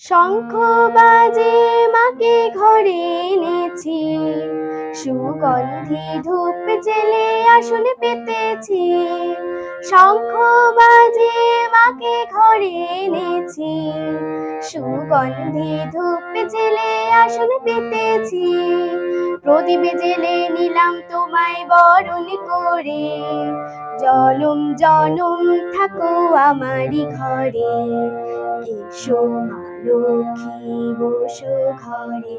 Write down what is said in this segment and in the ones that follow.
শঙ্খ বাজে মাকে ঘরে এনেছি। সুগন্ধি ধূপ জেলে আসন পেতেছি। শঙ্খ বাজে মাকে ঘরে এনেছি। সুগন্ধি ধূপ জেলে আসন পেতেছি। প্রদীপ জেলে নিলাম তোমায় বরণ করে। জনম জনম থাকো আমারই ঘরে। এসো মা লক্ষ্মী বসো ঘরে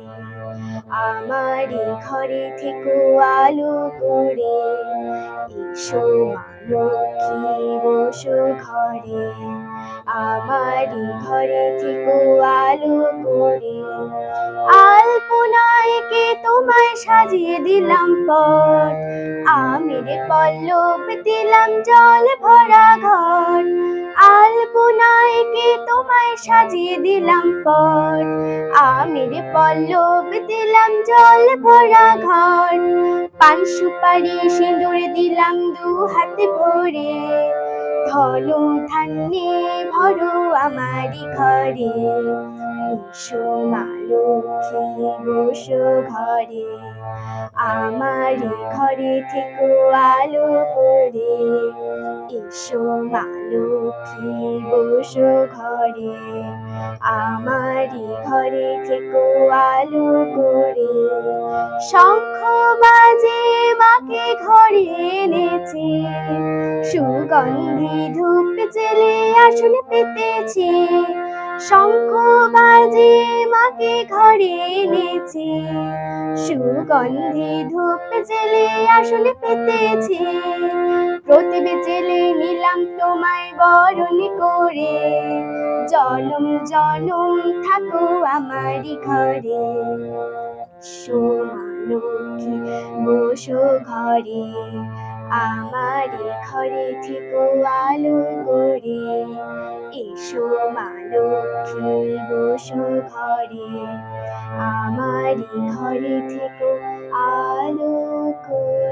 আমারই ঘরে থেকো আলো করে। এসো মা লক্ষ্মী বসো ঘরে আমারই ঘরে থেকো আলো করে। আলপনায় কে তোমায় সাজিয়ে দিলাম পট আমের পল্লব দিলাম জল ভরা ঘর। আলপনায় কে তোমায় সাজিয়ে দিলাম পট আমের পল্লব দিলাম জল ভরা ঘর। পান সুপারি সিঁদুর দিলাম দু হাতে ভরে। ধন ধান্যে ভরো আমারই ঘরে। এসো মা লক্ষ্মী বসো ঘরে। আমারই ঘরে থেকো আলো করে এসো মা লক্ষ্মী বসো ঘরে, আমারই ঘরে থেকো আলো করে। শঙ্খ বাজে মাকে ঘরে এনেছি, সুগন্ধি ধূপ জেলে আসন পেতেছি। শঙ্খ বাজে মাকে ঘরে এনেছি। সুগন্ধি ধূপ জেলে আসন পেতেছি। প্রদীপ জেলে নিলাম তোমায় বরণ করে। জনম জনম থাকো আমারই ঘরে। সোমালক্ষী বসো ঘরে। আমারই ঘরে থেকো আলো বসো ঘরে আমারই ঘরে থেকো আলো করে